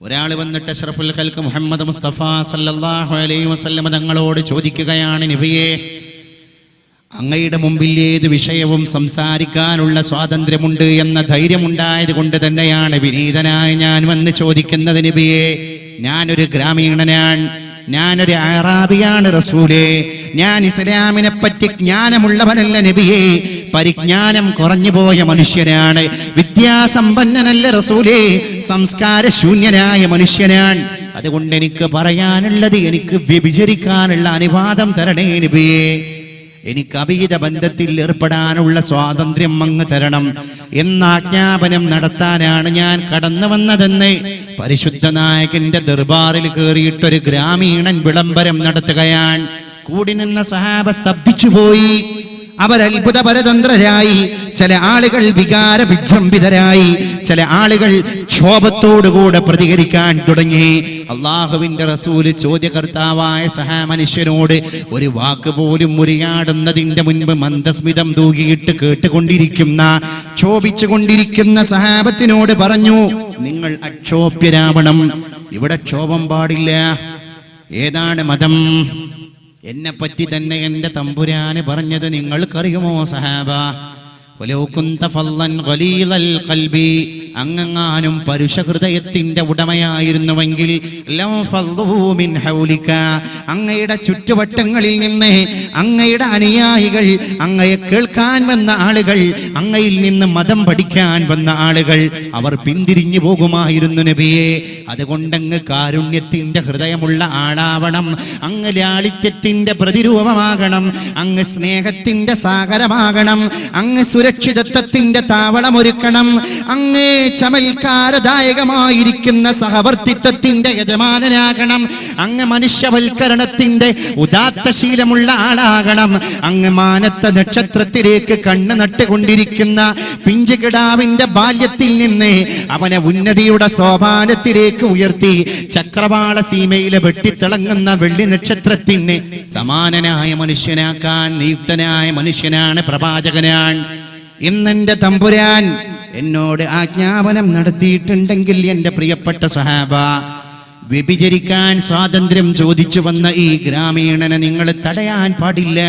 ഒരാൾ വന്നിട്ട് അഷ്റഫുൽ ഖൽക്ക് മുഹമ്മദ് മുസ്തഫ സല്ലല്ലാഹു അലൈഹി വസല്ലമ തങ്ങളോട് ചോദിക്കുകയാണ് നബിയേ അങ്ങയുടെ മുമ്പിൽ ഏത് വിഷയവും സംസാരിക്കാനുള്ള സ്വാതന്ത്ര്യമുണ്ട് എന്ന ധൈര്യമുണ്ടായത് കൊണ്ട് തന്നെയാണ് വിനീതനായി ഞാൻ വന്ന് ചോദിക്കുന്നത് നബിയെ. ഞാനൊരു ഗ്രാമീണനാണ്. ഞാനൊരു അറാബിയാണ് റസൂലേ. ഞാൻ ഇസ്ലാമിനെ പറ്റി ജ്ഞാനമുള്ളവനല്ല നബിയെ. പരിജ്ഞാനം കുറഞ്ഞു പോയ മനുഷ്യനാണ്. വിദ്യാസമ്പന്നനല്ല റസൂലേ. സംസ്കാര ശൂന്യനായ മനുഷ്യനാണ്. അതുകൊണ്ട് എനിക്ക് പറയാനുള്ളത് എനിക്ക് വ്യഭിചരിക്കാനുള്ള അനുവാദം തരണേ നബിയെ. എനിക്ക് അഭീത ബന്ധത്തിൽ ഏർപ്പെടാനുള്ള സ്വാതന്ത്ര്യം അങ്ങ് തരണം. എന്ന ആജ്ഞാപനം നടത്താനാണ് ഞാൻ കടന്നു വന്നതെന്ന് പരിശുദ്ധ നായകന്റെ ദർബാറിൽ കയറിയിട്ടൊരു ഗ്രാമീണൻ വിളംബരം നടത്തുകയാണ്. കൂടി നിന്ന സഹാബ സ്തബ്ധിച്ചുപോയി. അവർ അത്ഭുത പരതന്ത്രരായി ചില ആളുകൾ വികാര വിജൃംഭിതരായി. ചില ആളുകൾ ക്ഷോഭത്തോടുകൂടെ പ്രതികരിക്കാൻ തുടങ്ങി. അള്ളാഹുവിന്റെ റസൂൽ ചോദ്യകർത്താവായ സഹാമനുഷ്യനോട് ഒരു വാക്ക് പോലും മുറിയാടുന്നതിന്റെ മുൻപ് മന്ദസ്മിതം തൂകിയിട്ട് കേട്ടുകൊണ്ടിരിക്കുന്ന ക്ഷോഭിച്ചുകൊണ്ടിരിക്കുന്ന സഹാബത്തിനോട് പറഞ്ഞു നിങ്ങൾ അക്ഷോഭ്യരാവണം ഇവിടെ ക്ഷോഭം പാടില്ല. ഏതാണ് മതം? എന്നെ പറ്റി തന്നെ എന്റെ തമ്പുരാന് പറഞ്ഞത് നിങ്ങൾക്കറിയുമോ സഹാബ? അങ്ങങ്ങാനും പരുഷ ഹൃദയത്തിന്റെ ഉടമയായിരുന്നുവെങ്കിൽ അങ്ങയുടെ ചുറ്റുവട്ടങ്ങളിൽ നിന്ന് അങ്ങയുടെ അനുയായികൾ അങ്ങയെ കേൾക്കാൻ വന്ന ആളുകൾ അങ്ങയിൽ നിന്ന് മതം പഠിക്കാൻ വന്ന ആളുകൾ അവർ പിന്തിരിഞ്ഞു പോകുമായിരുന്നു നബിയെ. അതുകൊണ്ടങ്ങ് കാരുണ്യത്തിന്റെ ഹൃദയമുള്ള ആളാവണം അങ്ങ് ലാളിത്യത്തിന്റെ പ്രതിരൂപമാകണം അങ്ങ് സ്നേഹത്തിന്റെ സാഗരമാകണം അങ്ങ് സുരക്ഷിതത്വത്തിന്റെ താവളമൊരുക്കണം. അങ്ങേ ചമൽക്കാരദായകമായിരിക്കുന്ന സഹവർത്തിത്വത്തിന്റെ യജമാനനാകണം. അങ്ങ് മനുഷ്യവൽക്കരണത്തിന്റെ ഉദാത്ത ശീലമുള്ള ആളാകണം. അങ്ങ് മാനത്ത നക്ഷത്രത്തിലേക്ക് കണ്ണ് നട്ടുകൊണ്ടിരിക്കുന്ന പിഞ്ചുകിടാവിന്റെ ബാല്യത്തിൽ നിന്ന് അവനെ ഉന്നതിയുടെ സോപാനത്തിലേക്ക് ഉയർത്തി ചക്രവാള സീമയിലെ വെട്ടിത്തിളങ്ങുന്ന വെള്ളി നക്ഷത്രത്തിന് സമാനനായ മനുഷ്യനാക്കാൻ നിയുക്തനായ മനുഷ്യനാണ് പ്രവാചകനാണ്. ഇന്നെന്റെ തമ്പുരാൻ എന്നോട് ആജ്ഞാപനം നടത്തിയിട്ടുണ്ടെങ്കിൽ എന്റെ പ്രിയപ്പെട്ട സഹാബ വ്യഭിചരിക്കാൻ സ്വാതന്ത്ര്യം ചോദിച്ചു വന്ന ഈ ഗ്രാമീണനെ നിങ്ങൾ തടയാൻ പാടില്ല.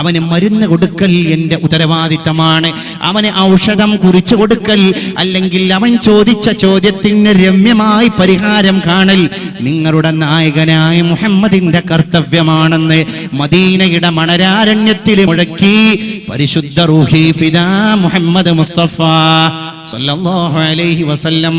അവന് മരുന്ന് കൊടുക്കൽ എന്റെ ഉത്തരവാദിത്തമാണ്. അവന് ഔഷധം കുറിച്ചു കൊടുക്കൽ അല്ലെങ്കിൽ അവൻ ചോദിച്ച ചോദ്യത്തിന് രമ്യമായി പരിഹാരം കാണൽ നിങ്ങളുടെ നായകനായ മുഹമ്മദിന്റെ കർത്തവ്യമാണെന്ന് മദീനയുടെ മണരാരണ്യത്തിൽ മുഴക്കി പരിശുദ്ധ റൂഹി ഫിദാ മുഹമ്മദ് മുസ്തഫ സല്ലല്ലാഹു അലൈഹി വസല്ലം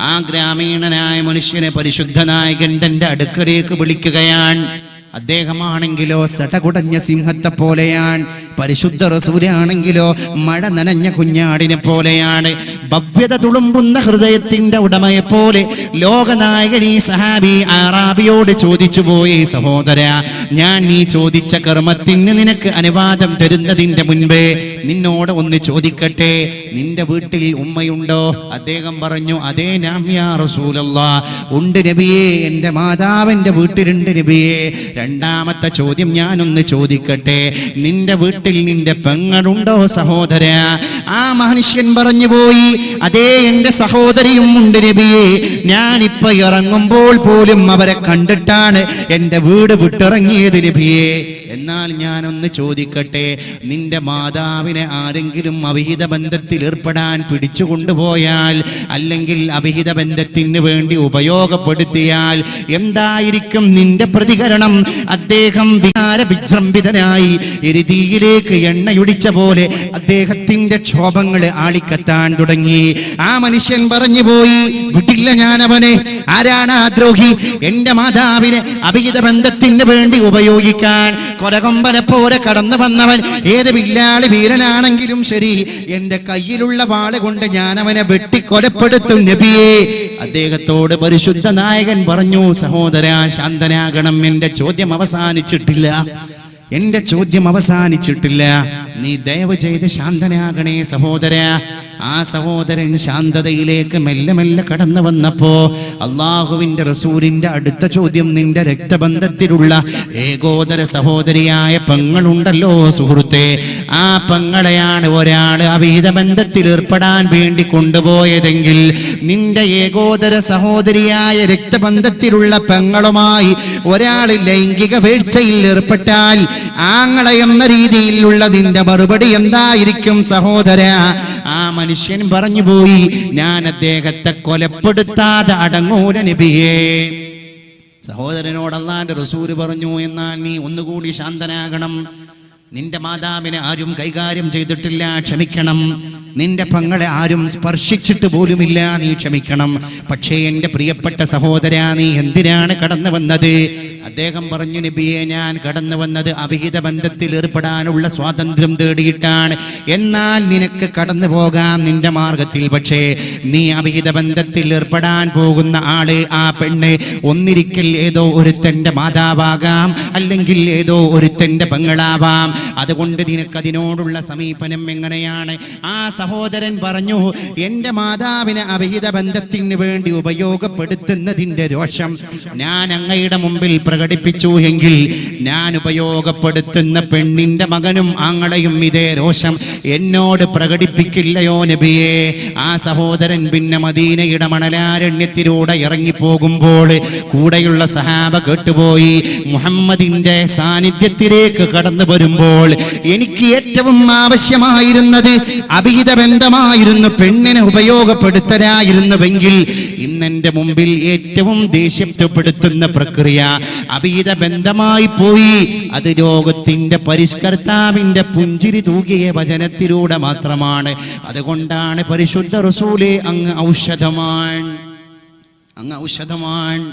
ആ ഗ്രാമീണനായ മനുഷ്യനെ പരിശുദ്ധനായ തന്റെ അടുക്കലേക്ക് വിളിക്കുകയാണ്. അദ്ദേഹമാണെങ്കിലോ സടകുടഞ്ഞ സിംഹത്തെ പോലെയാണ് പരിശുദ്ധ റസൂലാണെങ്കിലോ മഴ നനഞ്ഞ കുഞ്ഞാടിനെ പോലെയാണ്. ഭവ്യത തുളുമ്പുന്ന ഹൃദയത്തിന്റെ ഉടമയെ പോലെ ലോകനായകൻ ഈ സഹാബി ആറാബിയോട് ചോദിച്ചു പോയി സഹോദര ഞാൻ നീ ചോദിച്ച കർമ്മത്തിന് നിനക്ക് അനുവാദം തരുന്നതിന്റെ മുൻപേ നിന്നോട് ഒന്ന് ചോദിക്കട്ടെ? നിന്റെ വീട്ടിൽ ഉമ്മയുണ്ടോ? അദ്ദേഹം പറഞ്ഞു അതേ നാമ്യാ റസൂലല്ലാ. ഉണ്ട് നബിയെ എന്റെ മാതാവിന്റെ വീട്ടിലുണ്ട് നബിയെ. രണ്ടാമത്തെ ചോദ്യം ഞാനൊന്ന് ചോദിക്കട്ടെ? നിന്റെ വീട്ടിൽ നിന്റെ പെങ്ങളുണ്ടോ സഹോദര? ആ മനുഷ്യൻ പറഞ്ഞു പോയി അതേ എന്റെ സഹോദരിയും ഉണ്ട് നബിയേ. ഞാനിപ്പോ ഇറങ്ങുമ്പോൾ പോലും അവരെ കണ്ടിട്ടാണ് എന്റെ വീട് വിട്ടിറങ്ങിയത് നബിയെ. എന്നാൽ ഞാനൊന്ന് ചോദിക്കട്ടെ നിന്റെ മാതാവിനെ ആരെങ്കിലും അവിഹിത ബന്ധത്തിൽ ഏർപ്പെടാൻ പിടിച്ചു കൊണ്ടുപോയാൽ അല്ലെങ്കിൽ അവിഹിത ബന്ധത്തിന് വേണ്ടി ഉപയോഗപ്പെടുത്തിയാൽ എന്തായിരിക്കും നിന്റെ പ്രതികരണം? അദ്ദേഹം വികാര വിജൃംഭിതനായി എരുതിയിലേക്ക് എണ്ണയൊടിച്ച പോലെ അദ്ദേഹത്തിന്റെ ക്ഷോഭങ്ങൾ ആളിക്കത്താൻ തുടങ്ങി. ആ മനുഷ്യൻ പറഞ്ഞു പോയി വിട്ടില്ല ഞാൻ അവനെ ആരാണ് ആ ദ്രോഹി? എന്റെ മാതാവിനെ അഭിഹിത ബന്ധത്തിന് വേണ്ടി ഉപയോഗിക്കാൻ കൊലകൊമ്പനെ പോലെ കടന്നു വന്നവൻ. ഏത് വില്ലാളി വീരനാണെങ്കിലും ശരി എന്റെ കയ്യിലുള്ള വാൾ കൊണ്ട് ഞാൻ അവനെ വെട്ടിക്കൊലപ്പെടുത്തും നബിയെ. അദ്ദേഹത്തോട് പരിശുദ്ധ നായകൻ പറഞ്ഞു സഹോദര ശാന്തനാകണം. എന്റെ ചോദ്യം അവസാനിച്ചിട്ടില്ല. എന്റെ ചോദ്യം അവസാനിച്ചിട്ടില്ല. നീ ദയവ് ചെയ്ത് ശാന്തനാകണേ സഹോദര. ആ സഹോദരൻ ശാന്തതയിലേക്ക് മെല്ലെ മെല്ലെ കടന്നു വന്നപ്പോ അള്ളാഹുവിന്റെ റസൂലിന്റെ അടുത്ത ചോദ്യം നിന്റെ രക്തബന്ധത്തിലുള്ള ഏകോദര സഹോദരിയായ പെങ്ങളുണ്ടല്ലോ സുഹൃത്തെ. ആ പെങ്ങളെയാണ് ഒരാൾ അവീതബന്ധത്തിൽ ഏർപ്പെടാൻ വേണ്ടി കൊണ്ടുപോയതെങ്കിൽ നിന്റെ ഏകോദര സഹോദരിയായ രക്തബന്ധത്തിലുള്ള പെങ്ങളുമായി ഒരാൾ ലൈംഗിക വീഴ്ചയിൽ ഏർപ്പെട്ടാൽ ആങ്ങളെ എന്ന രീതിയിലുള്ള നിന്റെ മറുപടി എന്തായിരിക്കും സഹോദര? ആ മനുഷ്യൻ പറഞ്ഞു പോയി ഞാൻ അദ്ദേഹത്തെ കൊലപ്പെടുത്താതെ അടങ്ങൂല നബിയേ. സഹോദരനോട് റസൂൽ പറഞ്ഞു എന്നാൽ നീ ഒന്നുകൂടി ശാന്തനാകണം. നിന്റെ മാതാവിനെ ആരും കൈകാര്യം ചെയ്തിട്ടില്ല ക്ഷമിക്കണം. നിന്റെ പങ്ങളെ ആരും സ്പർശിച്ചിട്ട് പോലുമില്ല നീ ക്ഷമിക്കണം. പക്ഷേ എന്റെ പ്രിയപ്പെട്ട സഹോദര നീ എന്തിനാണ് കടന്നു വന്നത്? അദ്ദേഹം പറഞ്ഞു നബിയെ ഞാൻ കടന്നു വന്നത് അവിഹിത ബന്ധത്തിൽ ഏർപ്പെടാനുള്ള സ്വാതന്ത്ര്യം തേടിയിട്ടാണ്. എന്നാൽ നിനക്ക് കടന്നു പോകാം നിന്റെ മാർഗത്തിൽ. പക്ഷേ നീ അവിഹിത ബന്ധത്തിൽ ഏർപ്പെടാൻ പോകുന്ന ആൾ ആ പെണ്ണ്. ഒന്നിരിക്കൽ ഏതോ ഒരുത്തന്റെ മാതാവാകാം അല്ലെങ്കിൽ ഏതോ ഒരുത്തന്റെ പെങ്ങളാവാം. അതുകൊണ്ട് നിനക്ക് അതിനോടുള്ള സമീപനം എങ്ങനെയാണ്? ആ സഹോദരൻ പറഞ്ഞു എന്റെ മാതാവിനെ അവിഹിത ബന്ധത്തിന് വേണ്ടി ഉപയോഗപ്പെടുത്തുന്നതിന്റെ രോഷം ഞാൻ അങ്ങയുടെ മുമ്പിൽ പ്രകടിപ്പിച്ചു എങ്കിൽ ഞാൻ ഉപയോഗപ്പെടുത്തുന്ന പെണ്ണിന്റെ മകനും ആങ്ങളെയും ഇതേ രോഷം എന്നോട് പ്രകടിപ്പിക്കില്ലയോ നബിയെ? ആ സഹോദരൻ പിന്നെ മദീനയുടെ മണലാരണ്യത്തിലൂടെ ഇറങ്ങിപ്പോകുമ്പോൾ കൂടെയുള്ള സഹാബ കേട്ടുപോയി മുഹമ്മദിന്റെ സാന്നിധ്യത്തിലേക്ക് കടന്നു വരുമ്പോൾ എനിക്ക് ഏറ്റവും ആവശ്യമായിരുന്നത് അഭിഹിത ബന്ധമായിരുന്നു പെണ്ണിനെ ഉപയോഗപ്പെടുത്തലായിരുന്നുവെങ്കിൽ ഇന്നെന്റെ മുമ്പിൽ ഏറ്റവും ദേഷ്യപ്പെടുത്തുന്ന പ്രക്രിയ അഭിഹിത ബന്ധമായി പോയി. അത് ലോകത്തിന്റെ പരിഷ്കർത്താവിന്റെ പുഞ്ചിരി തൂകിയ വചനത്തിലൂടെ മാത്രമാണ്. അതുകൊണ്ടാണ് പരിശുദ്ധ റസൂലെ അങ്ങ് ഔഷധമാണ് അങ്ങ് ഔഷധമാണ്